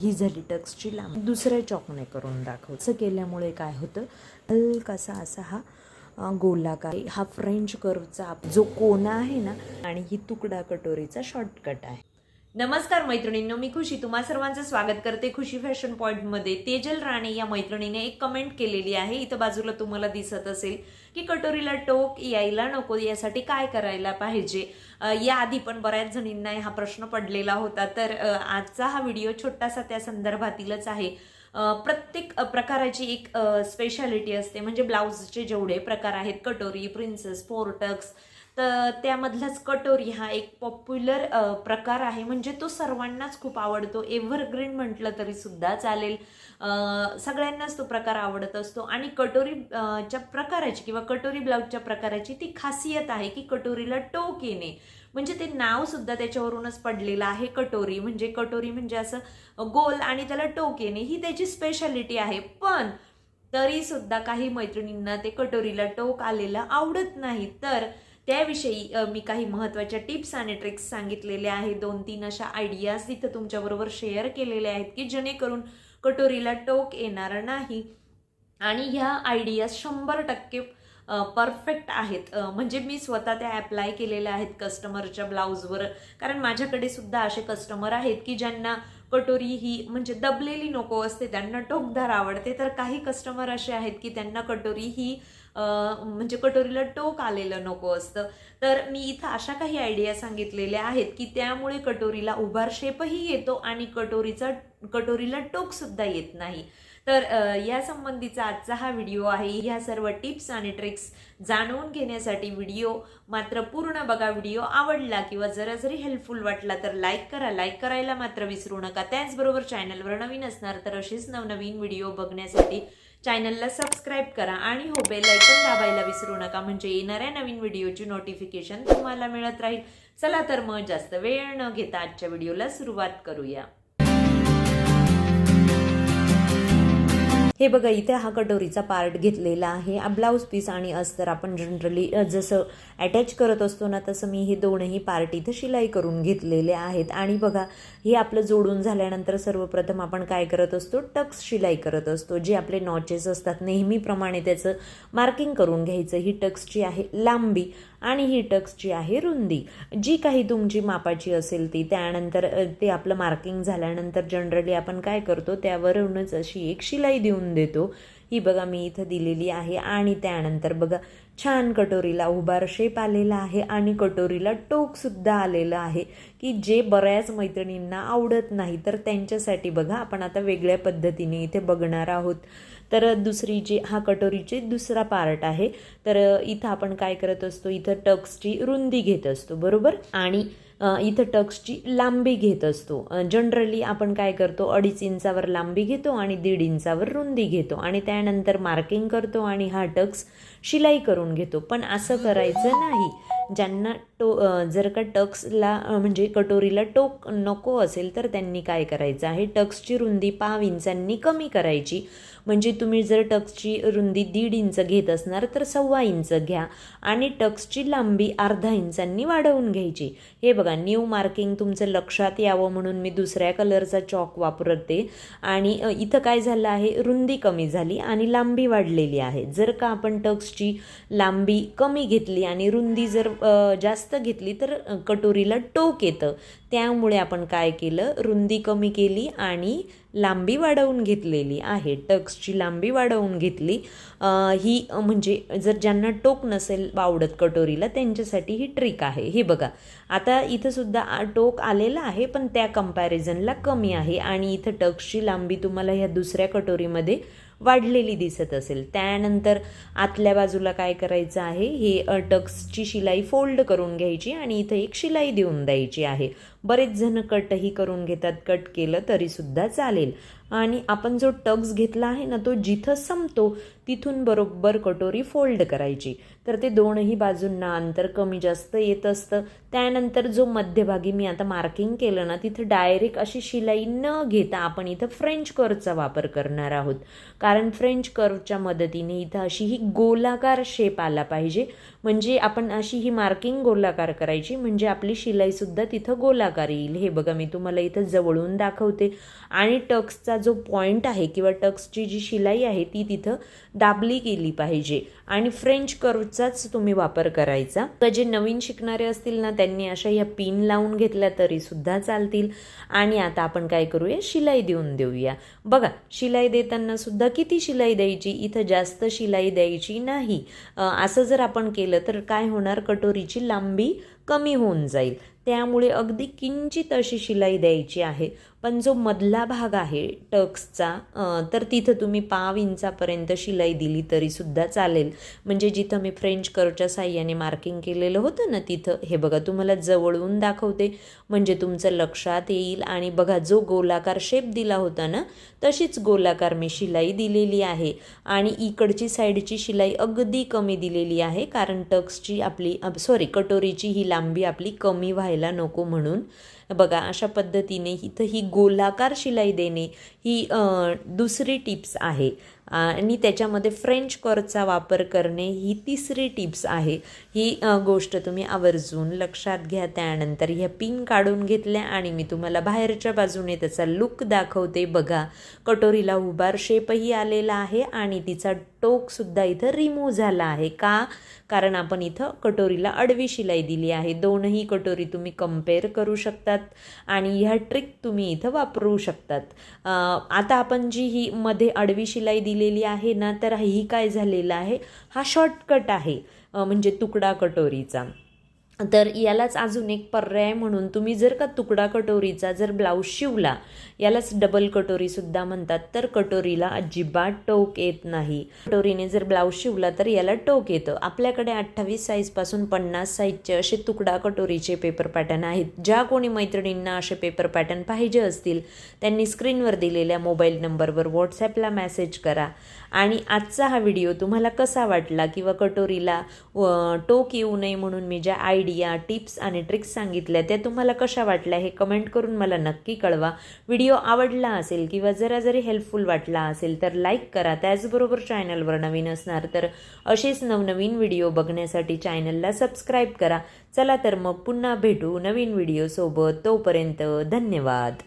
ही झाली टक्सची लांब दुसऱ्या चॉकने करून दाखव. असं केल्यामुळे काय होतं? हलकासा असा हा गोलाकार हा फ्रेंच कर्वचा जो कोना आहे ना आणि ही तुकडा कटोरीचा शॉर्टकट आहे. नमस्कार मैत्रिणींनो मी खुशी. तुम्हा सर्वांचं स्वागत करते खुशी फॅशन पॉईंटमध्ये तेजल राणे या मैत्रिणीने एक कमेंट केलेली आहे. इथं बाजूला तुम्हाला दिसत असेल की कटोरीला टोक यायला नको यासाठी काय करायला पाहिजे? या याआधी पण बऱ्याच जणींना हा प्रश्न पडलेला होता. तर आजचा हा व्हिडिओ छोटासा त्या संदर्भातीलच आहे. प्रत्येक प्रकाराची एक स्पेशालिटी असते. म्हणजे ब्लाऊजचे जेवढे प्रकार आहेत कटोरी प्रिन्सेस फोरटक्स तर त्यामधलाच कटोरी हा एक पॉप्युलर प्रकार आहे. म्हणजे तो सर्वांनाच खूप आवडतो. एव्हरग्रीन म्हटलं तरी सुद्धा चालेल. सगळ्यांनाच तो प्रकार आवडत असतो. आणि कटोरी च्या प्रकाराची किंवा कटोरी ब्लाऊजच्या प्रकाराची ती खासियत आहे की कटोरीला टोक येणे. म्हणजे ते नाव सुद्धा त्याच्यावरूनच पडलेलं आहे कटोरी. म्हणजे कटोरी म्हणजे असं गोल आणि त्याला टोक येणे. ही त्याची स्पेशालिटी आहे. पण तरी सुद्धा काही मैत्रिणींना ते कटोरीला टोक आलेलं आवडत नाही. तर त्याविषयी मी काही महत्त्वाच्या टिप्स आणि ट्रिक्स सांगितलेल्या आहेत. दोन तीन अशा आयडियाज तिथं तुमच्याबरोबर शेअर केलेल्या आहेत की जेणेकरून कटोरीला टोक येणार नाही. आणि ह्या आयडियाज शंभर टक्के परफेक्ट आहेत. म्हणजे मी स्वतः त्या ॲप्लाय केलेल्या आहेत कस्टमरच्या ब्लाऊजवर. कारण माझ्याकडे सुद्धा असे कस्टमर आहेत की ज्यांना कटोरी ही म्हणजे दबलेली नको असते त्यांना टोकदार आवडते. तर काही कस्टमर असे आहेत की त्यांना कटोरी ही म्हणजे कटोरीला टोक आलेलं नको असतं. तर मी इथं अशा काही आयडिया सांगितलेल्या आहेत की त्यामुळे कटोरीला उभार शेपही येतो आणि कटोरीचा कटोरीला टोक सुद्धा येत नाही. तर या संबंधीचा आजचा हा व्हिडिओ आहे. ह्या सर्व टिप्स आणि ट्रिक्स जाणून घेण्यासाठी व्हिडिओ मात्र पूर्ण बघा व्हिडिओ आवडला किंवा जरा जरी हेल्पफुल वाटला तर लाईक करा. लाईक करायला मात्र विसरू नका. त्याचबरोबर चॅनलवर नवीन असणार तर असेच नवनवीन व्हिडिओ बघण्यासाठी चॅनलला सबस्क्राईब करा आणि हो बेल ऐकन दाबायला विसरू नका. म्हणजे येणाऱ्या नवीन व्हिडिओची नोटिफिकेशन तुम्हाला मिळत राहील. चला तर मग जास्त वेळ न घेता आजच्या व्हिडिओला सुरुवात करूया. हे बघा इथे हा कटोरीचा पार्ट घेतलेला आहे. ब्लाऊज पीस आणि अस्तर आपण जनरली जसं अटॅच करत असतो ना तसं मी हे दोनही पार्ट इथं शिलाई करून घेतलेले आहेत. आणि बघा हे आपलं जोडून झाल्यानंतर सर्वप्रथम आपण काय करत असतो? टक्स शिलाई करत असतो जे आपले नॉचेस असतात. नेहमीप्रमाणे त्याचं मार्किंग करून घ्यायचं. ही टक्सची आहे लांबी. आणि ही टक्सची आहे रुंदी. जी काही तुमची मापाची असेल ती त्यानंतर ते आपलं मार्किंग झाल्यानंतर जनरली आपण काय करतो त्यावरूनच अशी एक शिलाई देऊन देतो. ही बघा मी इथं दिलेली आहे. आणि त्यानंतर बघा छान कटोरीला उभार शेप आलेला आहे आणि कटोरीला टोकसुद्धा आलेलं आहे की जे बऱ्याच मैत्रिणींना आवडत नाही. तर त्यांच्यासाठी बघा आपण आता वेगळ्या पद्धतीने इथे बघणार आहोत. तर दुसरी जी हा कटोरीचे दुसरा पार्ट आहे. तर इथं आपण काय करत असतो? इथं टक्सची रुंदी घेत असतो बरोबर? आणि इथं टक्सची लांबी घेत असतो. जनरली आपण काय करतो अडीच इंचावर लांबी घेतो आणि दीड इंचावर रुंदी घेतो आणि त्यानंतर मार्किंग करतो आणि हा टक्स शिलाई करून घेतो. पण असं करायचं नाही. ज्यांना टो जर का टक्सला म्हणजे कटोरीला टोक नको असेल तर त्यांनी काय करायचं आहे? टक्सची रुंदी पाव इंचांनी कमी करायची. म्हणजे तुम्ही जर टक्सची रुंदी दीड इंच घेत असणार तर सव्वा इंच घ्या आणि टक्सची लांबी अर्धा इंचांनी वाढवून घ्यायची. हे बघा न्यू मार्किंग तुमचं लक्षात यावं म्हणून मी दुसऱ्या कलरचा चॉक वापरते आणि इथं काय झालं आहे? रुंदी कमी झाली आणि लांबी वाढलेली आहे. जर का आपण टक्सची लांबी कमी घेतली आणि रुंदी जर जास्त जास्त घेतली तर कटोरीला टोक येतं. त्यामुळे आपण काय केलं? रुंदी कमी केली आणि लांबी वाढवून घेतलेली आहे. टक्सची लांबी वाढवून घेतली. ही म्हणजे जर ज्यांना टोक नसेल आवडत कटोरीला त्यांच्यासाठी ही ट्रिक आहे. हे बघा आता इथं सुद्धा टोक आलेलं आहे पण त्या कम्पॅरिझनला कमी आहे. आणि इथं टक्सची लांबी तुम्हाला ह्या दुसऱ्या कटोरीमध्ये वाढलेली दिसत असेल. त्यानंतर आतल्या बाजूला काय करायचं आहे? हे टक्सची शिलाई फोल्ड करून घ्यायची आणि इथं एक शिलाई देऊन द्यायची आहे. बरेच जण कटही करून घेतात कट केलं तरीसुद्धा चालेल. आणि आपण जो टक्स घेतला आहे ना तो जिथं संपतो तिथून बरोबर कटोरी फोल्ड करायची. तर ते दोनही बाजूंना अंतर कमी जास्त येत असतं. त्यानंतर जो मध्यभागी मी आता मार्किंग केलं ना तिथं डायरेक्ट अशी शिलाई न घेता आपण इथं फ्रेंच कर्वचा वापर करणार आहोत. कारण फ्रेंच कर्वच्या मदतीने इथं अशी ही गोलाकार शेप आला पाहिजे. म्हणजे आपण अशी ही मार्किंग गोलाकार करायची म्हणजे आपली शिलाईसुद्धा तिथं गोलाकार आकार येईल. हे बघा मी तुम्हाला इथं जवळून दाखवते. आणि टक्सचा जो पॉईंट आहे किंवा टक्सची जी शिलाई आहे ती तिथं दाबली गेली पाहिजे. आणि फ्रेंच कर्वचाच तुम्ही वापर करायचा. तर जे नवीन शिकणारे असतील ना त्यांनी अशा ह्या पिन लावून घेतल्या तरी सुद्धा चालतील. आणि आता आपण काय करूया? शिलाई देऊन देऊया. बघा शिलाई देताना सुद्धा किती शिलाई द्यायची? इथं जास्त शिलाई द्यायची नाही. असं जर आपण केलं तर काय होणार? कटोरीची लांबी कमी होऊन जाईल. त्यामुळे अगदी किंचित अशी शिलाई द्यायची आहे. पण जो मधला भाग आहे टक्सचा तर तिथं तुम्ही पाव इंचापर्यंत शिलाई दिली तरीसुद्धा चालेल. म्हणजे जिथं मी फ्रेंच कर्वच्या साह्याने मार्किंग केलेलं होतं ना तिथं हे बघा तुम्हाला जवळून दाखवते. म्हणजे तुमचं लक्षात येईल. आणि बघा जो गोलाकार शेप दिला होता ना तशीच गोलाकार मी शिलाई दिलेली आहे. आणि इकडची साईडची शिलाई अगदी कमी दिलेली आहे कारण टक्सची आपली सॉरी कटोरीची ही लांबी आपली कमी व्हायला नको म्हणून. बघा अशा पद्धतीने इथं ही गोलाकार शिलाई देणे ही दुसरी टिप्स आहे. आणि त्याच्यामध्ये फ्रेंच करचा वापर करणे ही तिसरी टिप्स आहे. ही गोष्ट तुम्ही आवर्जून लक्षात घ्या. त्यानंतर ह्या पिन काढून घेतल्या आणि मी तुम्हाला बाहेरच्या बाजूने त्याचा लुक दाखवते. बघा कटोरीला उभार शेपही आलेला आहे आणि तिचा टोकसुद्धा इथं रिमूव्ह झाला आहे. का? कारण आपण इथं कटोरीला अडवी शिलाई दिली आहे. दोनही कटोरी तुम्ही कंपेअर करू शकतात आणि ह्या ट्रिक तुम्ही इथं वापरू शकतात. आता आपण जी ही मध्ये अडवी शिलाई दिली दिलेली आहे ना तर ही काय झालेलं आहे? हा शॉर्टकट आहे म्हणजे तुकडा कटोरीचा. तर यालाच अजून एक पर्याय म्हणून तुम्ही जर का तुकडा कटोरीचा जर ब्लाऊज शिवला यालाच डबल कटोरीसुद्धा म्हणतात. तर कटोरीला अजिबात टोक येत नाही. कटोरीने जर ब्लाऊज शिवला तर याला टोक येतं. आपल्याकडे अठ्ठावीस साईजपासून पन्नास साईजचे असे तुकडा कटोरीचे पेपर पॅटर्न आहेत. ज्या कोणी मैत्रिणींना असे पेपर पॅटर्न पाहिजे असतील त्यांनी स्क्रीनवर दिलेल्या मोबाईल नंबरवर व्हॉट्सॲपला मेसेज करा. आणि आजचा हा व्हिडिओ तुम्हाला कसा वाटला किंवा कटोरीला व, टोक येऊ नये म्हणून मी ज्या आयडिया टिप्स आणि ट्रिक्स सांगितल्या त्या तुम्हाला कशा वाटल्या हे कमेंट करून मला नक्की कळवा. व्हिडिओ आवडला असेल किंवा जरा जरी हेल्पफुल वाटला असेल तर लाईक करा. त्याचबरोबर चॅनलवर नवीन असणार तर असेच नवनवीन व्हिडिओ बघण्यासाठी चॅनलला सबस्क्राईब करा. चला तर मग पुन्हा भेटू नवीन व्हिडिओसोबत तोपर्यंत धन्यवाद.